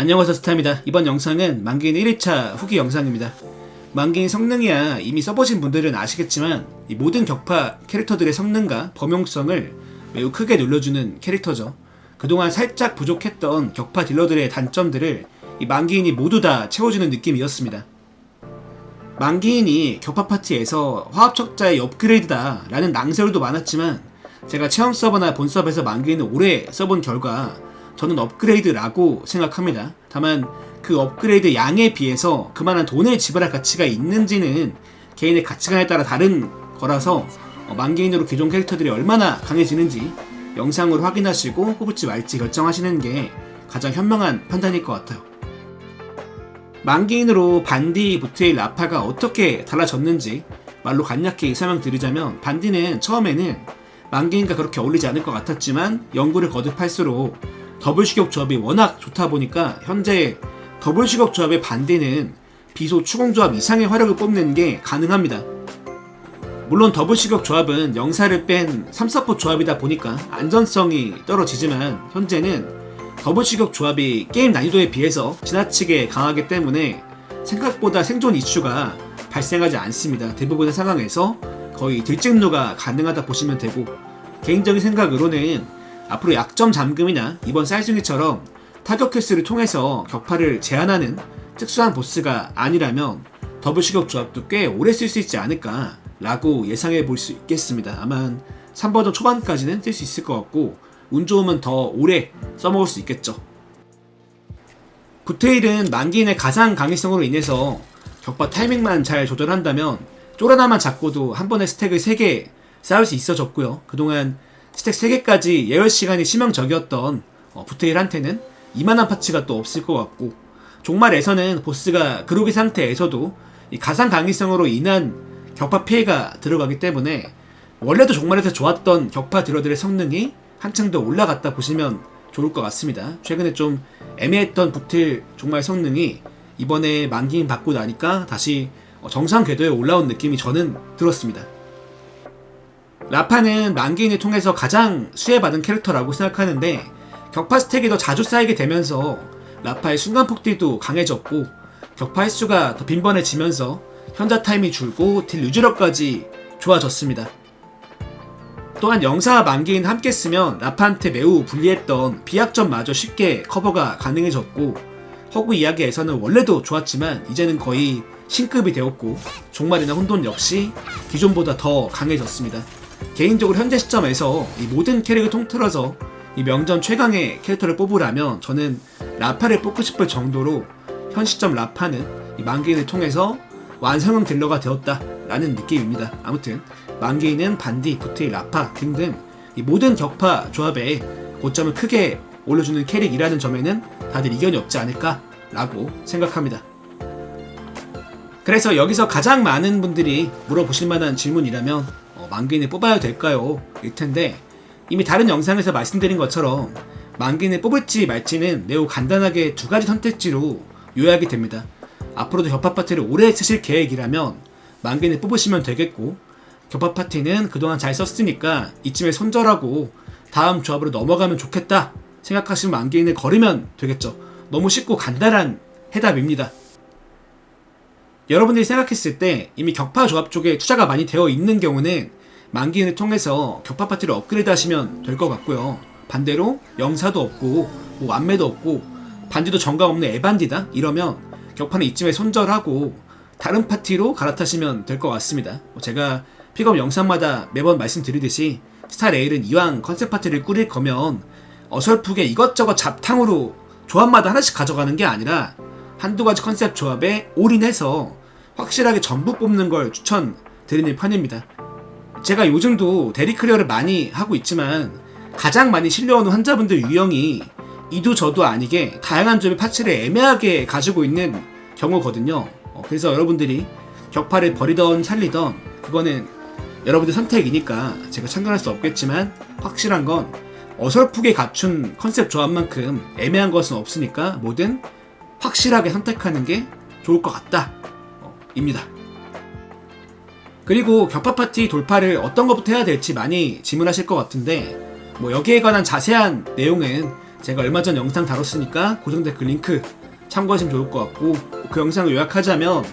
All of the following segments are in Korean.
안녕하세요 스타입니다. 이번 영상은 만기인 1회차 후기 영상입니다. 만기인 성능이야 이미 써보신 분들은 아시겠지만 이 모든 격파 캐릭터들의 성능과 범용성을 매우 크게 눌러주는 캐릭터죠. 그동안 살짝 부족했던 격파 딜러들의 단점들을 이 만기인이 모두 다 채워주는 느낌이었습니다. 만기인이 격파 파티에서 화합 척자의 업그레이드다 라는 낭설도 많았지만 제가 체험 서버나 본 서버에서 만기인을 오래 써본 결과 저는 업그레이드라고 생각합니다. 다만 그 업그레이드 양에 비해서 그만한 돈을 지불할 가치가 있는지는 개인의 가치관에 따라 다른 거라서 어, 만개인으로 기존 캐릭터들이 얼마나 강해지는지 영상으로 확인하시고 뽑을지 말지 결정하시는 게 가장 현명한 판단일 것 같아요. 만개인으로 반디, 부트의 라파가 어떻게 달라졌는지 말로 간략히 설명드리자면 반디는 처음에는 만개인과 그렇게 어울리지 않을 것 같았지만 연구를 거듭할수록 더블 시격 조합이 워낙 좋다 보니까 현재 더블 시격 조합의 반대는 비소 추공 조합 이상의 화력을 뽑는 게 가능합니다. 물론 더블 시격 조합은 영사를 뺀 3서포 조합이다 보니까 안전성이 떨어지지만 현재는 더블 시격 조합이 게임 난이도에 비해서 지나치게 강하기 때문에 생각보다 생존 이슈가 발생하지 않습니다. 대부분의 상황에서 거의 들찍루가 가능하다 보시면 되고 개인적인 생각으로는 앞으로 약점 잠금이나 이번 쌀숭이처럼 타격 횟수를 통해서 격파를 제한하는 특수한 보스가 아니라면 더블 시격 조합도 꽤 오래 쓸 수 있지 않을까 라고 예상해 볼 수 있겠습니다. 아마 3버전 초반까지는 쓸 수 있을 것 같고 운 좋으면 더 오래 써먹을 수 있겠죠. 구테일은 만기인의 가상 강의성으로 인해서 격파 타이밍만 잘 조절한다면 쫄 하나만 잡고도 한 번에 스택을 3개 쌓을 수 있어졌고요. 그동안 스택 3개까지 예열 시간이 치명적이었던 어, 부테일한테는 이만한 파츠가 또 없을 것 같고 종말에서는 보스가 그로기 상태에서도 이 가상 강의성으로 인한 격파 피해가 들어가기 때문에 원래도 종말에서 좋았던 격파 딜러들의 성능이 한층 더 올라갔다 보시면 좋을 것 같습니다. 최근에 좀 애매했던 북틸 종말 성능이 이번에 만기인 받고 나니까 다시 어, 정상 궤도에 올라온 느낌이 저는 들었습니다. 라파는 만기인을 통해서 가장 수혜받은 캐릭터라고 생각하는데 격파 스택이 더 자주 쌓이게 되면서 라파의 순간 폭딜도 강해졌고 격파 횟수가 더 빈번해지면서 현자 타임이 줄고 딜 유지력까지 좋아졌습니다. 또한 영사와 만기인 함께 쓰면 라파한테 매우 불리했던 비약점마저 쉽게 커버가 가능해졌고 허구 이야기에서는 원래도 좋았지만 이제는 거의 신급이 되었고 종말이나 혼돈 역시 기존보다 더 강해졌습니다. 개인적으로 현재 시점에서 이 모든 캐릭을 통틀어서 이 명전 최강의 캐릭터를 뽑으라면 저는 라파를 뽑고 싶을 정도로 현 시점 라파는 이 만개인을 통해서 완성형 딜러가 되었다라는 느낌입니다. 아무튼 만개인은 반디, 부테이, 라파 등등 이 모든 격파 조합에 고점을 크게 올려주는 캐릭이라는 점에는 다들 이견이 없지 않을까라고 생각합니다. 그래서 여기서 가장 많은 분들이 물어보실 만한 질문이라면 어, 만개인을 뽑아야 될까요? 일 텐데 이미 다른 영상에서 말씀드린 것처럼 만기인을 뽑을지 말지는 매우 간단하게 두 가지 선택지로 요약이 됩니다. 앞으로도 격파 파티를 오래 쓰실 계획이라면 만기인을 뽑으시면 되겠고 격파 파티는 그동안 잘 썼으니까 이쯤에 손절하고 다음 조합으로 넘어가면 좋겠다 생각하시면 만기인을 걸으면 되겠죠. 너무 쉽고 간단한 해답입니다. 여러분들이 생각했을 때 이미 격파 조합 쪽에 투자가 많이 되어 있는 경우는 만기인을 통해서 격파 파티를 업그레이드 하시면 될 것 같고요. 반대로 영사도 없고 뭐 완매도 없고 반디도 정감 없는 에반디다 이러면 격파는 이쯤에 손절하고 다른 파티로 갈아타시면 될 것 같습니다. 뭐 제가 픽업 영상마다 매번 말씀드리듯이 스타 레일은 이왕 컨셉 파티를 꾸릴 거면 어설프게 이것저것 잡탕으로 조합마다 하나씩 가져가는 게 아니라 한두 가지 컨셉 조합에 올인해서 확실하게 전부 뽑는 걸 추천드리는 편입니다. 제가 요즘도 대리클리어를 많이 하고 있지만 가장 많이 실려오는 환자분들 유형이 이도 저도 아니게 다양한 점의 파츠를 애매하게 가지고 있는 경우거든요. 어, 그래서 여러분들이 격파를 버리던 살리던 그거는 여러분들 선택이니까 제가 참견할 수 없겠지만 확실한 건 어설프게 갖춘 컨셉 조합만큼 애매한 것은 없으니까 뭐든 확실하게 선택하는 게 좋을 것 같다. 어, 입니다. 그리고 격파 파티 돌파를 어떤 것부터 해야 될지 많이 질문하실 것 같은데 뭐 여기에 관한 자세한 내용은 제가 얼마 전 영상 다뤘으니까 고정 댓글 링크 참고하시면 좋을 것 같고 그 영상을 요약하자면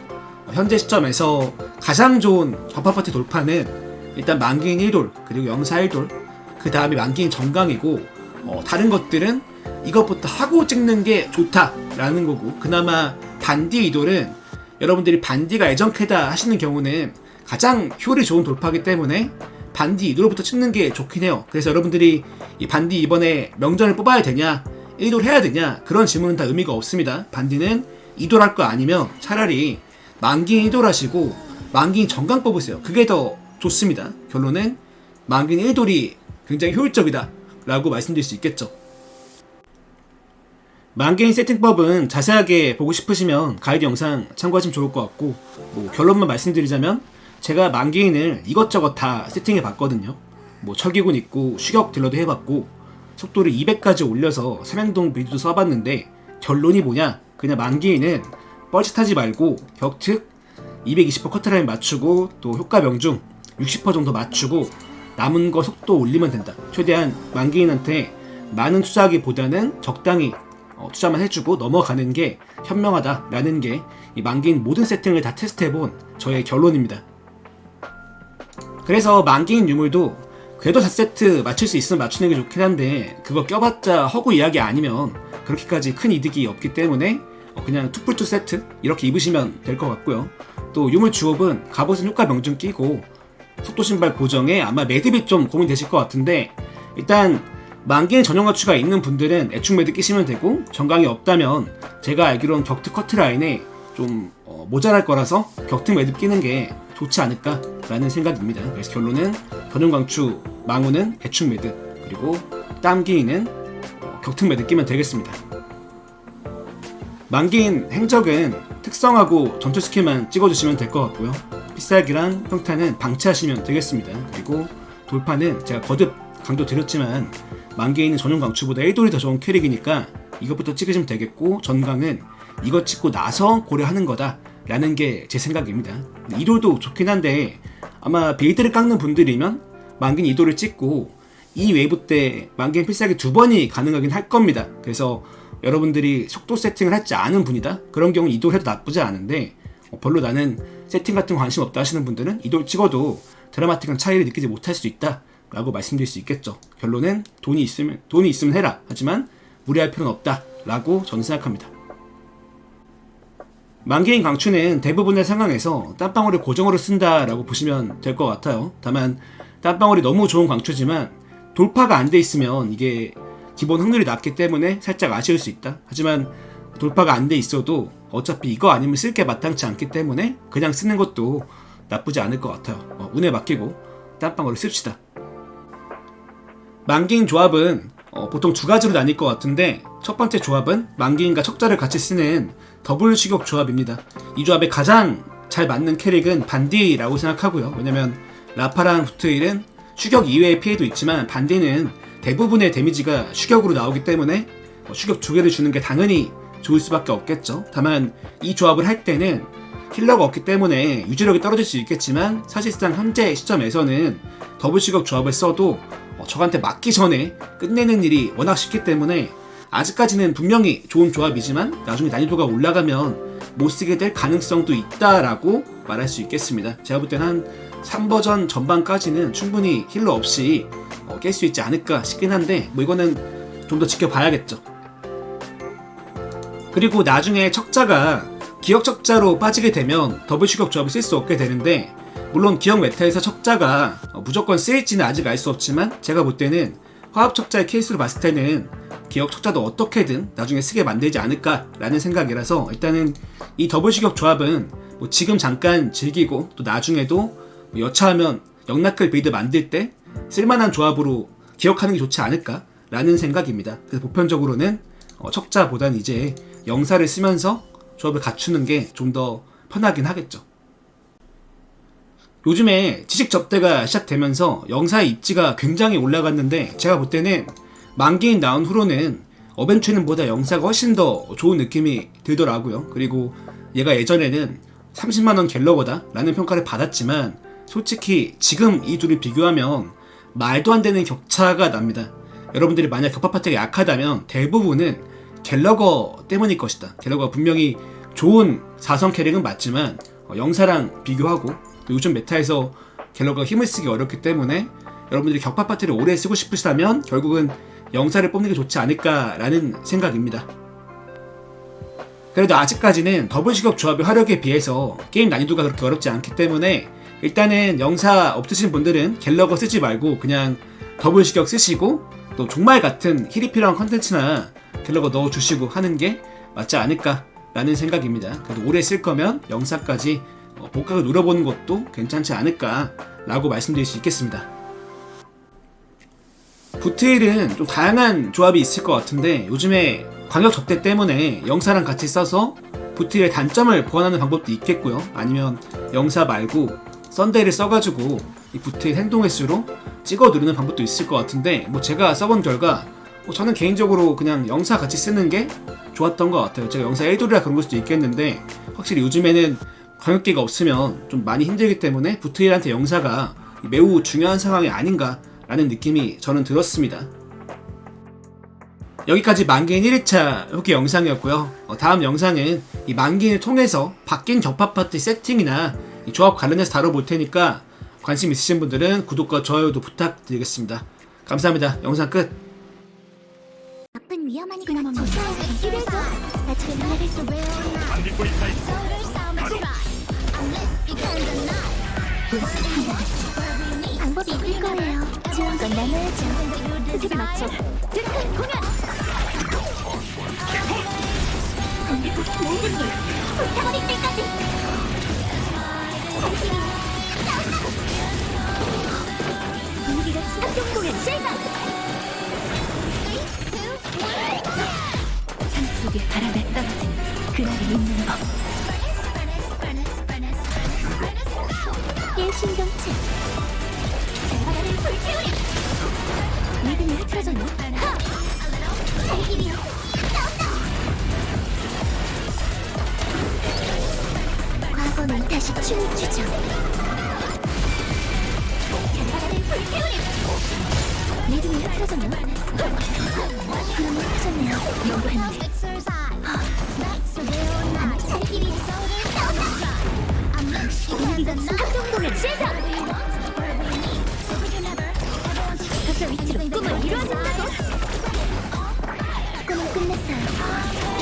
현재 시점에서 가장 좋은 전파 파티 돌파는 일단 만기인 1돌 그리고 영사 1돌 그 다음에 만기인 정강이고 어, 다른 것들은 이것부터 하고 찍는 게 좋다라는 거고 그나마 반디 2돌은 여러분들이 반디가 애정캐다 하시는 경우는 가장 효율이 좋은 돌파기 때문에 반디 2돌부터 찍는 게 좋긴 해요. 그래서 여러분들이 이 반디 이번에 명전을 뽑아야 되냐, 1돌 해야 되냐 그런 질문은 다 의미가 없습니다. 반디는 2돌 할거 아니면 차라리 만기인 1돌 하시고 만기인 정강 뽑으세요. 그게 더 좋습니다. 결론은 만기인 1돌이 굉장히 효율적이다 라고 말씀드릴 수 있겠죠. 만개인 세팅법은 자세하게 보고 싶으시면 가이드 영상 참고하시면 좋을 것 같고 뭐 결론만 말씀드리자면 제가 만개인을 이것저것 다 세팅해 봤거든요. 뭐 철기군 있고 추격 딜러도 해봤고 속도를 200까지 올려서 삼행동 빌드도 써봤는데 결론이 뭐냐? 그냥 만개인은 뻘짓하지 말고 격특 220% 커트라인 맞추고 또 효과 명중 60% 정도 맞추고 남은 거 속도 올리면 된다. 최대한 만개인한테 많은 투자하기보다는 적당히 어, 투자만 해주고 넘어가는 게 현명하다라는 게 이 만기인 모든 세팅을 다 테스트해본 저의 결론입니다. 그래서 만기인 유물도 궤도 4세트 맞출 수 있으면 맞추는 게 좋긴 한데 그거 껴봤자 허구 이야기 아니면 그렇게까지 큰 이득이 없기 때문에 어, 그냥 투풀투 세트 이렇게 입으시면 될 것 같고요. 또 유물 주업은 갑옷은 효과 명중 끼고 속도 신발 고정에 아마 매듭이 좀 고민되실 것 같은데 일단 만개의 전용 가추가 있는 분들은 애충 매듭 끼시면 되고 정강이 없다면 제가 알기로는 격특 커트라인에 좀 어, 모자랄 거라서 격특 매듭 끼는 게 좋지 않을까라는 생각입니다. 그래서 결론은 전용 강추 망우는 애충 매듭 그리고 땀기인은 어, 격특 매듭 끼면 되겠습니다. 만기인 행적은 특성하고 전투 스킬만 찍어주시면 될 것 같고요. 필살기랑 평타는 방치하시면 되겠습니다. 그리고 돌파는 제가 거듭 강조 드렸지만 만개인은 전용 강추보다 1돌이 더 좋은 캐릭이니까 이것부터 찍으시면 되겠고 전강은 이거 찍고 나서 고려하는 거다 라는 게 제 생각입니다 2돌도 좋긴 한데 아마 베이드를 깎는 분들이면 만개인 2돌을 찍고 이 웨이브 때 만개인 필살기 두 번이 가능하긴 할 겁니다 그래서 여러분들이 속도 세팅을 하지 않은 분이다 그런 경우 2돌 해도 나쁘지 않은데 어, 별로 나는 세팅 같은 거 관심 없다 하시는 분들은 2돌 찍어도 드라마틱한 차이를 느끼지 못할 수 있다 라고 말씀드릴 수 있겠죠. 결론은 돈이 있으면 돈이 있으면 해라. 하지만 무리할 필요는 없다. 라고 저는 생각합니다. 만개인 강추는 대부분의 상황에서 땀방울을 고정으로 쓴다라고 보시면 될 것 같아요. 다만 땀방울이 너무 좋은 강추지만 돌파가 안 돼 있으면 이게 기본 확률이 낮기 때문에 살짝 아쉬울 수 있다. 하지만 돌파가 안 돼 있어도 어차피 이거 아니면 쓸 게 마땅치 않기 때문에 그냥 쓰는 것도 나쁘지 않을 것 같아요. 어, 운에 맡기고 땀방울을 씁시다. 만기인 조합은 어, 보통 두 가지로 나뉠 것 같은데 첫 번째 조합은 만기인과 척자를 같이 쓰는 더블 추격 조합입니다. 이 조합에 가장 잘 맞는 캐릭은 반디라고 생각하고요. 왜냐면 라파랑 후트일은 추격 이외의 피해도 있지만 반디는 대부분의 데미지가 추격으로 나오기 때문에 어, 추격 두 개를 주는 게 당연히 좋을 수밖에 없겠죠. 다만 이 조합을 할 때는 힐러가 없기 때문에 유지력이 떨어질 수 있겠지만 사실상 현재 시점에서는 더블 추격 조합을 써도 어, 적한테 맞기 전에 끝내는 일이 워낙 쉽기 때문에 아직까지는 분명히 좋은 조합이지만 나중에 난이도가 올라가면 못 쓰게 될 가능성도 있다라고 말할 수 있겠습니다. 제가 볼 때는 한 3버전 전반까지는 충분히 힐러 없이 어, 깰 수 있지 않을까 싶긴 한데 뭐 이거는 좀 더 지켜봐야겠죠. 그리고 나중에 척자가 기억 척자로 빠지게 되면 더블 추격 조합을 쓸 수 없게 되는데 물론 기억 메타에서 척자가 어, 무조건 쓰일지는 아직 알 수 없지만 제가 볼 때는 화합 척자의 케이스로 봤을 때는 기억 척자도 어떻게든 나중에 쓰게 만들지 않을까라는 생각이라서 일단은 이 더블 추격 조합은 뭐 지금 잠깐 즐기고 또 나중에도 뭐 여차하면 영락클 빌드 만들 때 쓸만한 조합으로 기억하는 게 좋지 않을까라는 생각입니다. 그래서 보편적으로는 어, 척자보단 이제 영사를 쓰면서 조합을 갖추는 게 좀 더 편하긴 하겠죠. 요즘에 지식 접대가 시작되면서 영사의 입지가 굉장히 올라갔는데 제가 볼 때는 만개인 나온 후로는 어벤처는보다 영사가 훨씬 더 좋은 느낌이 들더라고요. 그리고 얘가 예전에는 30만원 갤러거다 라는 평가를 받았지만 솔직히 지금 이 둘을 비교하면 말도 안 되는 격차가 납니다. 여러분들이 만약 격파 파트가 약하다면 대부분은 갤러거 때문일 것이다. 갤러거가 분명히 좋은 4성 캐릭은 맞지만 어, 영사랑 비교하고 또 요즘 메타에서 갤러거가 힘을 쓰기 어렵기 때문에 여러분들이 격파 파트를 오래 쓰고 싶으시다면 결국은 영사를 뽑는 게 좋지 않을까라는 생각입니다. 그래도 아직까지는 더블 시격 조합의 화력에 비해서 게임 난이도가 그렇게 어렵지 않기 때문에 일단은 영사 없으신 분들은 갤러거 쓰지 말고 그냥 더블 시격 쓰시고 또 종말 같은 힐이 필요한 컨텐츠나 갤러거 넣어주시고 하는 게 맞지 않을까라는 생각입니다. 그래도 오래 쓸 거면 영사까지 어, 복각을 눌러보는 것도 괜찮지 않을까라고 말씀드릴 수 있겠습니다. 부트일은 좀 다양한 조합이 있을 것 같은데 요즘에 광역 접대 때문에 영사랑 같이 써서 부트일의 단점을 보완하는 방법도 있겠고요. 아니면 영사 말고 썬데이를 써가지고 이 부트일 행동 횟수로 찍어 누르는 방법도 있을 것 같은데 뭐 제가 써본 결과 뭐 저는 개인적으로 그냥 영사 같이 쓰는 게 좋았던 것 같아요. 제가 영사 1돌이라 그런 걸 수도 있겠는데 확실히 요즘에는 광역기가 없으면 좀 많이 힘들기 때문에 부트일한테 영사가 매우 중요한 상황이 아닌가 라는 느낌이 저는 들었습니다. 여기까지 만기인 1회차 후기 영상이었고요. 어, 다음 영상은 이 만기인을 통해서 바뀐 격파 파트 세팅이나 이 조합 관련해서 다뤄볼 테니까 관심 있으신 분들은 구독과 좋아요도 부탁드리겠습니다. 감사합니다. 영상 끝. 나쁜 위험하니까 나 지금 나갈 수안 믿고 있다 있어. 방법이 있을 거예요. 좋은 건 나눠야죠. 수집에 맞춰. 즉흥 공연! 모든 게 불타버릴 때까지! 분위기가 합동 공연 시작 산 속에 바람에 떨어진 그날이 있는 법. 일신경체 하! 나온다 과거는 다시 춤을 추죠 불태우리 믿음이 흐트러졌나? 그럼 흐트러졌네요 연구했는데 살길이여 분위기가 합동공연 시작 좀 이치로 꿈을 이루어준다고 꿈을 끝냈어요